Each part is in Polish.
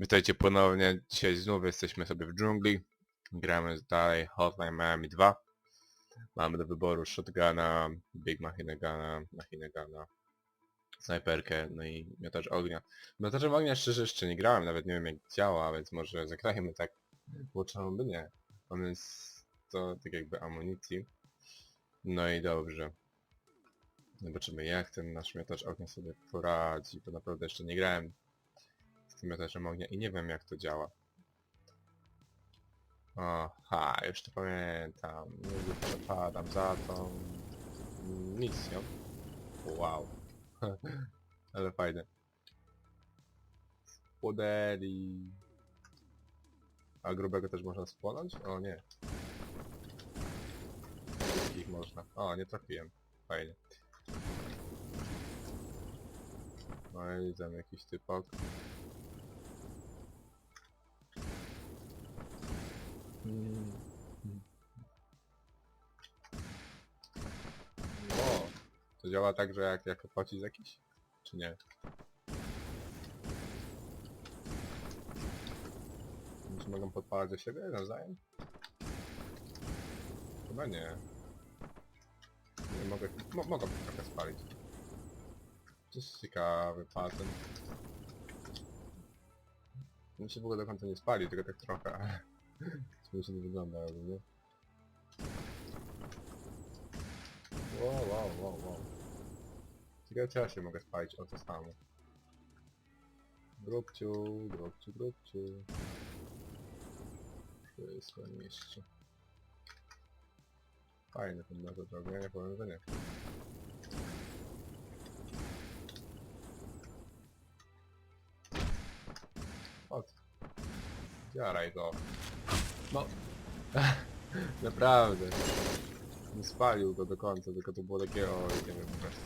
Witajcie ponownie. Dzisiaj znów jesteśmy sobie w dżungli. Gramy dalej Hotline Miami 2. Mamy do wyboru shotguna, Big Machine Guna, Machine Guna, snajperkę, no i miotacz ognia. Miotaczem ognia szczerze jeszcze nie grałem, nawet nie wiem jak działa, więc może zagrajmy tak, bo by nie. Mamy to tak jakby amunicji. No i dobrze. Zobaczymy jak ten nasz miotacz ognia sobie poradzi, bo naprawdę jeszcze nie grałem tym ognia i nie wiem jak to działa. Aha, już to pamiętam. Nigdy przepadam za tą misją. Wow. Ale fajne. Spłodeli. A grubego też można spłonąć? O nie. Wszystkich można. O, nie trafiłem. Fajnie. No i tam jakiś typok. O, to działa tak, że jak jako pocisk jakiś? Czy nie? Czy mogą podpalać do siebie nawzajem? Chyba nie. Nie mogę... Mo mogą trochę spalić. To jest ciekawy patent. On się w ogóle do końca nie spali, tylko tak trochę. Śmiesznie to wygląda, ale nie? Wow, wow, wow, wow. Ciekawe czy ja się mogę spalić o to samo. Grubciu, grubciu, grubciu. Wszystko niszczy. Fajny ten drogę, ja nie powiem, że nie. Chodź. Zjaraj go. No. Naprawdę. Nie spalił go do końca, tylko to było takie o, nie wiem, prostu.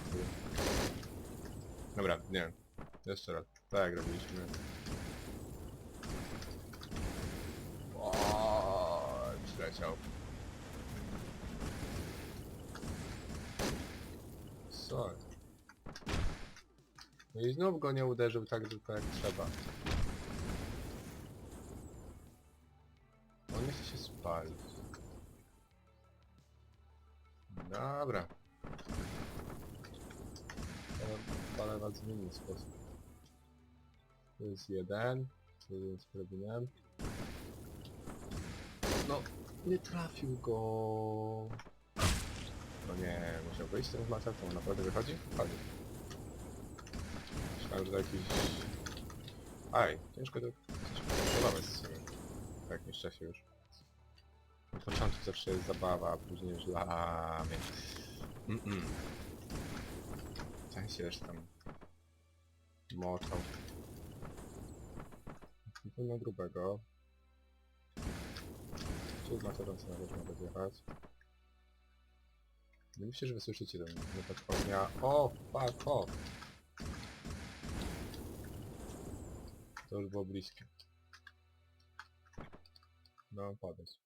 Dobra, nie. Jeszcze raz. Tak robiliśmy. O, przyleciał. Co? No i znów go nie uderzył tak tylko jak trzeba. Ale w inny sposób. To jest jeden. To jest problem. No, nie trafił go. No nie, musiał wyjść ten macer, to on naprawdę wychodzi? Wychodzi. Myślałem, że jakiś... Aj, ciężko to... Ciężko to z sobie. Tak, nieszczęście już. Na początku zawsze jest zabawa, a później już mnie. Mm -mm. Ten się już tam moczał. Pewno grubego. Czy z materą sobie też mogę zjechać? Nie myślę, że wysłyszycie ten wypad ognia. O, fuck off! To już było bliskie. No, podejdź.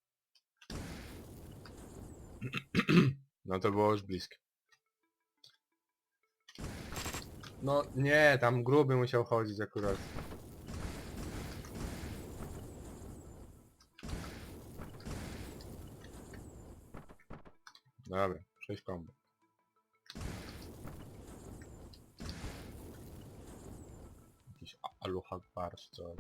No to było już bliskie. No nie, tam gruby musiał chodzić akurat. Dobra, 6 kombo. Jakiś aluhak bar coś.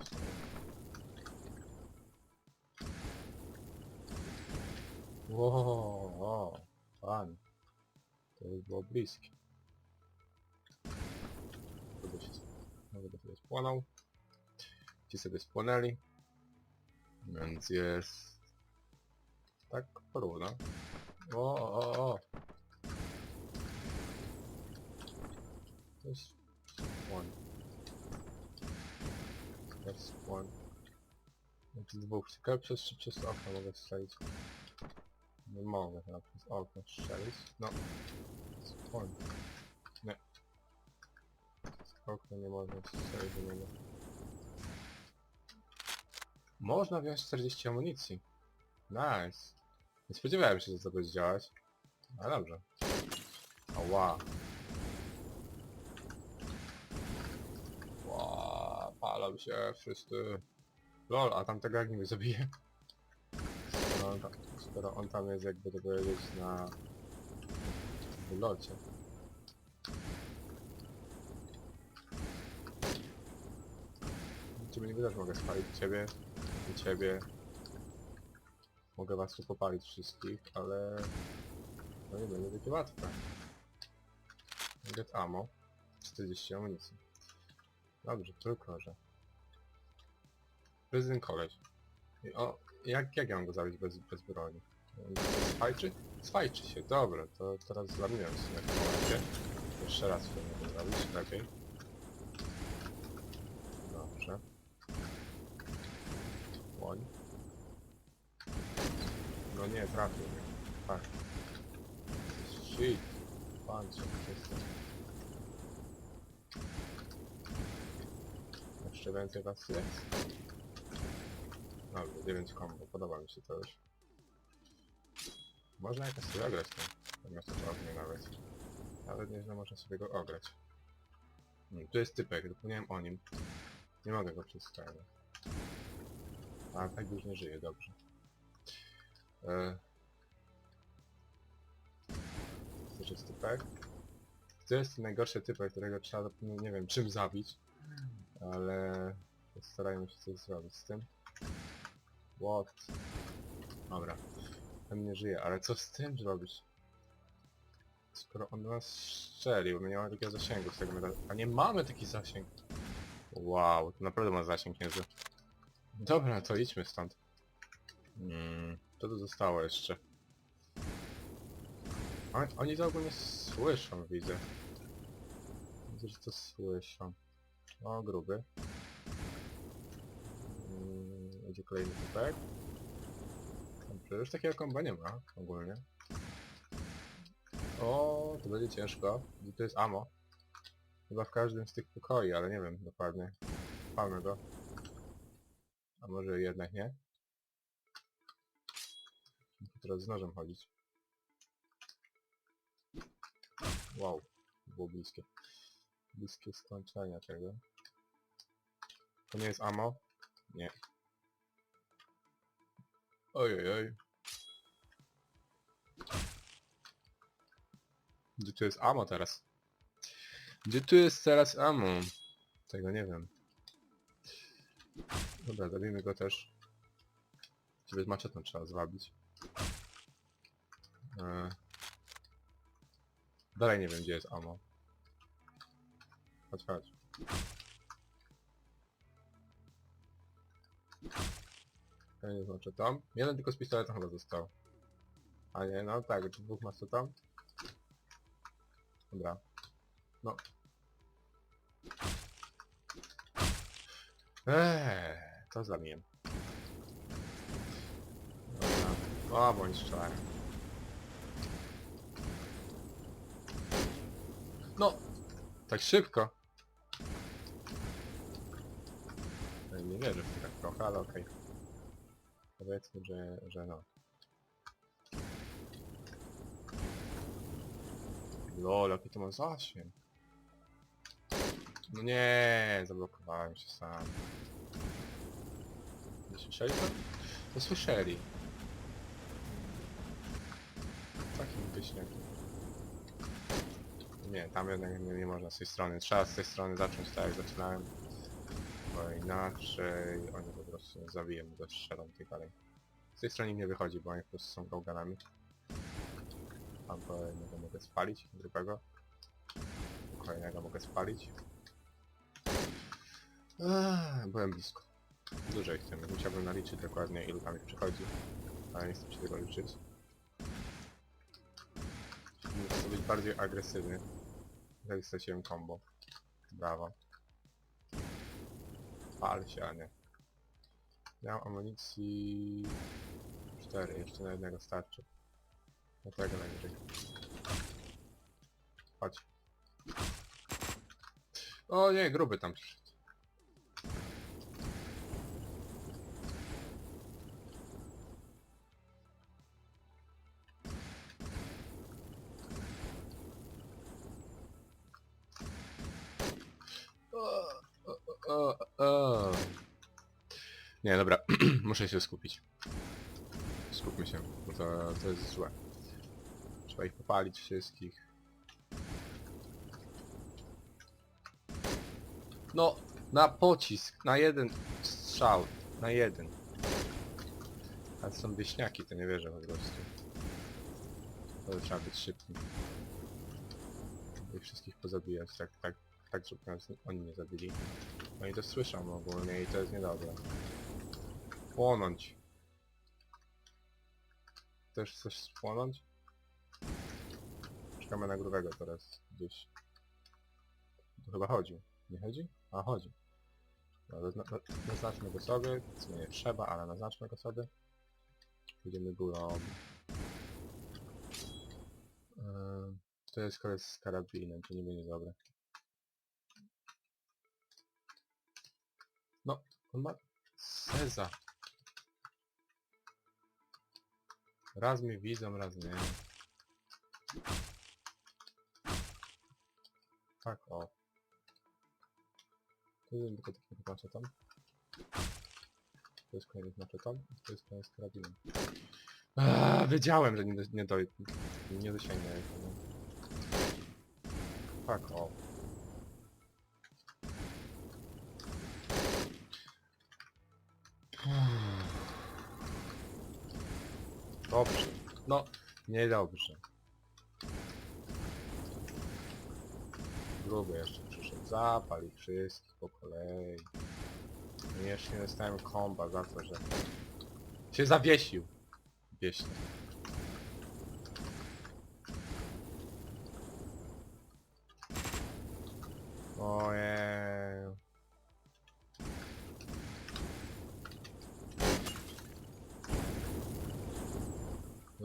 Wow, wow, fan. To było bliskie. Nawet sobie spłonął. Ci sobie spłonęli. Więc jest... Tak porówno. O, o, o. To jest spłon. To jest spłon. Znaczy dwóch. Ciekawe przez, czy przez okno mogę strzelić. Nie mogę chyba przez okno strzelić. No. Spłon. Okna nie można strzelić do niego. Można wziąć 40 amunicji. Nice. Nie spodziewałem się, że to będzie działać. Ale dobrze. Ała. Ła, Napierdalam się wszyscy. Lol, a tamtego jak nie zabije? Skoro on, tam, skoro on tam jest jakby to powiedzieć na... w locie. Ciebie też mogę spalić, ciebie i ciebie. Mogę was tu popalić wszystkich, ale... No nie będzie takie łatwe. Get ammo. 40 amunicji. Dobrze, tylko że... Prezydent koleś. I o, jak, jak ja mam go zabić bez, bez broni? Swajczy? Swajczy się, dobra, to teraz zamieniam się na momencie. Jeszcze raz to mogę zrobić, lepiej. Dobrze. No nie, trafił mnie. Tak. Shit. Pan. Jeszcze więcej was jest? Dobra, 9 combo, podoba mi się to już. Można jakoś sobie ograć ten, ten miasteczownie nawet. Nawet nieźle można sobie go ograć. Hmm, tu jest typek, zapomniałem o nim. Nie mogę go przedstawić. A, tak już nie żyje, dobrze. E... To jest typek. To jest najgorszy typek, którego trzeba, no, nie wiem, czym zabić. Ale... Starajmy się coś zrobić z tym. What? Dobra. Ten nie żyje, ale co z tym zrobić? Skoro on do nas strzelił, my nie mamy takiego zasięgu z tego. A nie mamy taki zasięg. Wow, to naprawdę ma zasięg niezły. Dobra, to idźmy stąd. Hmm, co tu zostało jeszcze? Oni, oni to ogólnie słyszą, widzę. Widzę, że to słyszą. O, gruby. Mm, Idzie kolejny typek. Dobrze, już takiego komba nie ma ogólnie. O, to będzie ciężko. Gdzie to jest ammo? Chyba w każdym z tych pokoi, ale nie wiem dokładnie. Palmy go. A może jednak nie? Teraz z nożem chodzić. Wow, było bliskie. Bliskie skończenia tego. To nie jest ammo? Nie. Ojej, oj. Gdzie tu jest ammo teraz? Gdzie tu jest teraz ammo? Tego nie wiem. Dobra, zabijmy go też. Ciebie z maczetą trzeba zwabić. Eee. Dalej nie wiem gdzie jest ammo. Chodź, chodź. Ja nie znaczy tam. Jeden tylko z pistoletem chyba został. A nie, no tak, dwóch ma co tam. Dobra. No. Eee, to zamiłem. Dobra. O, bądź strzelają. No! Tak szybko! Nie wierzę w to tak trochę, ale okej. Powiedzmy, że, że no. Lol, jaki to ma zasięg. No nie, zablokowałem się sam. Słyszeli to? To słyszeli. Takim wyśniakiem. Nie, tam jednak nie, nie można z tej strony. Trzeba z tej strony zacząć tak jak zaczynałem. Bo inaczej oni po prostu nie zabiją, bo strzelą tej dalej. Z tej strony nie wychodzi, bo oni po prostu są gałganami. Tam kolejnego mogę spalić, drugego. Kolejnego mogę spalić. Eee, byłem blisko. Ich chcemy. Musiałbym naliczyć dokładnie ilu tam ich przychodzi. Ale nie chcę się tego liczyć. Muszę być bardziej agresywny. Jak straciłem combo. Brawo. Pal się, a nie. Miałem amunicji... 4, jeszcze na jednego starczy. No tego najwyżej. Chodź. O nie, gruby tam przyszedł. Muszę się skupić. Skupmy się, bo to, to jest złe. Trzeba ich popalić wszystkich. No, na pocisk, na jeden strzał, na jeden. A to są wieśniaki, to nie wierzę po prostu. To trzeba być szybkim. I wszystkich pozabijać, tak, tak, tak, żeby oni nie zabili. No i to słyszą ogólnie i to jest niedobre. Płonąć. Też chcesz spłonąć? Czekamy na grubego teraz gdzieś. To chyba chodzi. Nie chodzi? A chodzi. No, nazna na- naznaczmy go sobie, co nie trzeba, ale naznaczmy go sobie. Pójdziemy górą. Yy, to jest koleś z karabinem, to nie będzie dobre. No, on ma... Seza. Raz mnie widzą, raz nie. Tak, o. To jest tylko taki maczetom. To jest koniec maczetom, to jest koniec karabinem. Aaaa, wiedziałem, że nie, do, nie, do, nie dosięgnę jego. Tak, o. Dobrze. No, niedobrze. Gruby jeszcze przyszedł. Zapal ich wszystkich po kolei. Jeszcze nie dostałem komba za to, że się zawiesił. Wieśnie.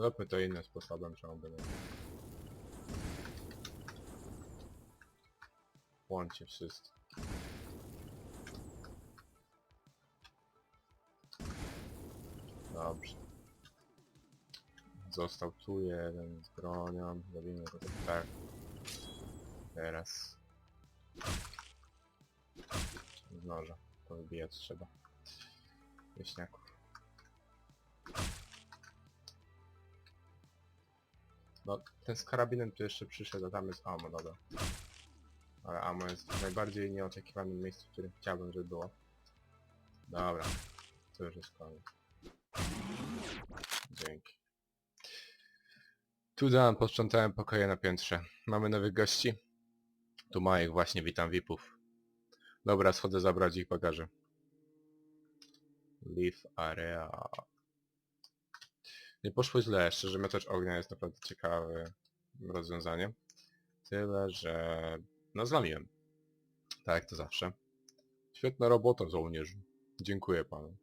Zróbmy to innym sposobem, nie. Łączcie wszyscy. Dobrze. Został tu jeden z bronią. Robimy go tak. Teraz. Z noża. To wybijać trzeba. Wieśniaków. No, ten z karabinem tu jeszcze przyszedł, a tam jest ammo, dobra. Ale ammo jest w najbardziej nieoczekiwanym miejscu, w którym chciałbym, żeby było. Dobra. To już jest koniec. Dzięki. Tu dam, posprzątałem pokoje na piętrze. Mamy nowych gości? Tu ma ich właśnie, witam VIPów. Dobra, schodzę zabrać ich bagaże. Leave area. Nie poszło źle, szczerze miotacz ognia jest naprawdę ciekawe rozwiązanie. Tyle, że... No zlamiłem. Tak jak to zawsze. Świetna robota, żołnierzu. Dziękuję panu.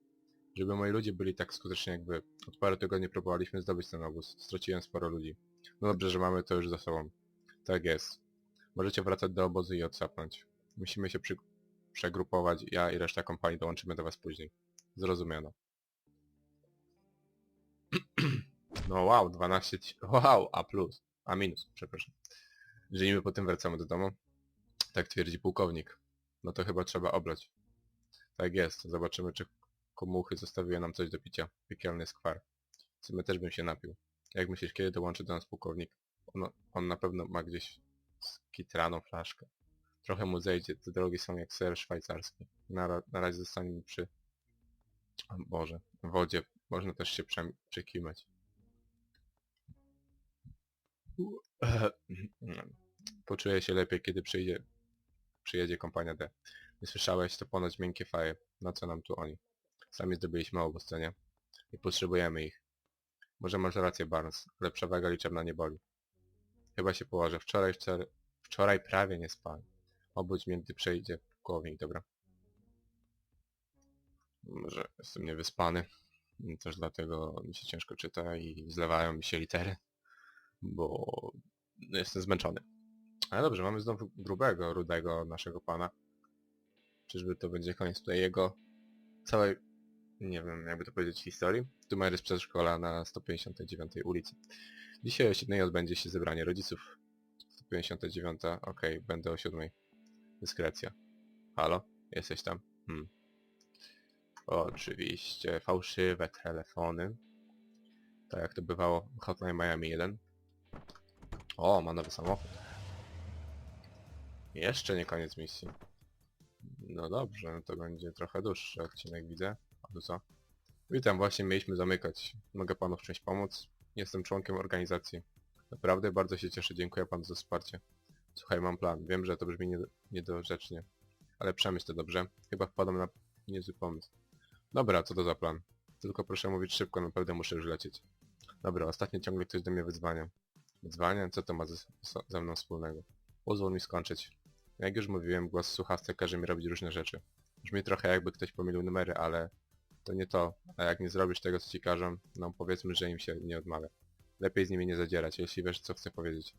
Żeby moi ludzie byli tak skuteczni jak wy. Od paru tygodni próbowaliśmy zdobyć ten obóz. Straciłem sporo ludzi. No dobrze, że mamy to już za sobą. Tak jest. Możecie wracać do obozu i odsapnąć. Musimy się przegrupować. Ja i reszta kompanii dołączymy do was później. Zrozumiano. No wow, 12... ci- Wow, A plus. A minus, przepraszam. Jeżeli my potem wracamy do domu, tak twierdzi pułkownik. No to chyba trzeba oblać. Tak jest, zobaczymy czy komuchy zostawiły nam coś do picia. Piekielny skwar. Sumie też bym się napił. Jak myślisz, kiedy dołączy do nas pułkownik? On, on na pewno ma gdzieś skitraną flaszkę. Trochę mu zejdzie, te drogi są jak ser szwajcarski. Na, na razie zostaniemy przy... O Boże, wodzie. Można też się przem- przekimać. Poczuję się lepiej, kiedy przyjdzie, przyjedzie kompania D. Nie słyszałeś, to ponoć miękkie faje. Na co nam tu oni? Sami zdobyliśmy co nie? Potrzebujemy ich. Może masz rację, Barnes, ale przewaga liczebna nie boli. Chyba się położę. Wczoraj, wczoraj, wczoraj prawie nie spałem. Obudź mnie, gdy przejdzie pułkownik, dobra? Może jestem niewyspany. Też dlatego mi się ciężko czyta i zlewają mi się litery. Bo jestem zmęczony. Ale dobrze, mamy znowu grubego, rudego naszego pana. Czyżby to będzie koniec tutaj jego całej, nie wiem jakby to powiedzieć, historii. Tu ma rys przedszkola na 159 ulicy. Dzisiaj o 7 odbędzie się zebranie rodziców. 159, okej, będę o 7. Dyskrecja. Halo? Jesteś tam? Hmm. Oczywiście, fałszywe telefony. Tak jak to bywało w Hotline Miami 1. O, ma nowy samochód. Jeszcze nie koniec misji. No dobrze, no to będzie trochę dłuższy odcinek, widzę. A tu co? Witam, właśnie mieliśmy zamykać. Mogę panu w czymś pomóc? Jestem członkiem organizacji. Naprawdę bardzo się cieszę, dziękuję panu za wsparcie. Słuchaj, mam plan. Wiem, że to brzmi nied niedorzecznie. Ale przemyśl to dobrze. Chyba wpadam na niezły pomysł. Dobra, co to za plan? Tylko proszę mówić szybko, naprawdę muszę już lecieć. Dobra, ostatnio ciągle ktoś do mnie wyzwania. Wyzwania? Co to ma ze, ze- mną wspólnego? Pozwól mi skończyć. Jak już mówiłem, głos słuchawce każe mi robić różne rzeczy. Brzmi trochę jakby ktoś pomylił numery, ale to nie to. A jak nie zrobisz tego, co ci każą, no powiedzmy, że im się nie odmawia. Lepiej z nimi nie zadzierać, jeśli wiesz, co chcę powiedzieć.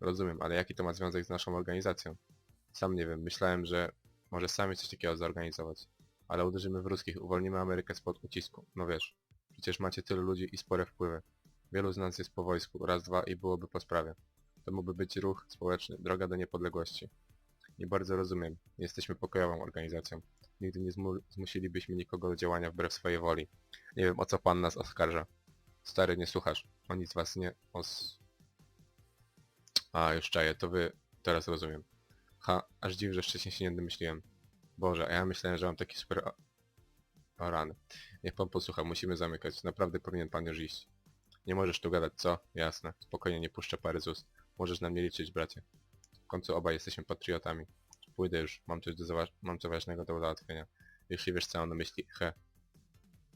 Rozumiem, ale jaki to ma związek z naszą organizacją? Sam nie wiem, myślałem, że może sami coś takiego zorganizować. Ale uderzymy w ruskich, uwolnimy Amerykę spod ucisku. No wiesz, przecież macie tylu ludzi i spore wpływy. Wielu z nas jest po wojsku, raz, dwa i byłoby po sprawie. To mógłby być ruch społeczny, droga do niepodległości. Nie bardzo rozumiem. Jesteśmy pokojową organizacją. Nigdy nie zmu zmusilibyśmy nikogo do działania wbrew swojej woli. Nie wiem, o co pan nas oskarża. Stary, nie słuchasz. O nic was nie os... A, już czaję, to wy... Teraz rozumiem. Ha, aż dziw, że wcześniej się nie domyśliłem. Boże, a ja myślałem, że mam taki super... O, rany. Niech pan posłucha, musimy zamykać. Naprawdę powinien pan już iść. Nie możesz tu gadać, co? Jasne. Spokojnie, nie puszczę pary z ust. Możesz na mnie liczyć, bracie. W końcu obaj jesteśmy patriotami. Pójdę już, mam coś, do zawa- mam coś ważnego do załatwienia. Jeśli wiesz co mam myśli, he.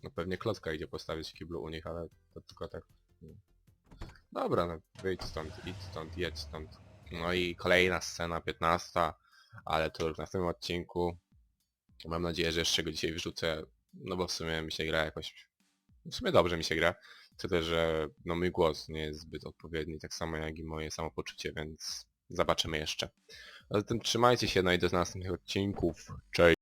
No pewnie klocka idzie postawić w kiblu u nich, ale to tylko tak. Dobra, no wyjdź stąd, idź stąd, jedź stąd. No i kolejna scena, 15, ale to już w następnym odcinku. Mam nadzieję, że jeszcze go dzisiaj wyrzucę, no bo w sumie mi się gra jakoś... W sumie dobrze mi się gra. Tyle, że no mój głos nie jest zbyt odpowiedni, tak samo jak i moje samopoczucie, więc zobaczymy jeszcze. A zatem trzymajcie się, no i do następnych odcinków. Cześć!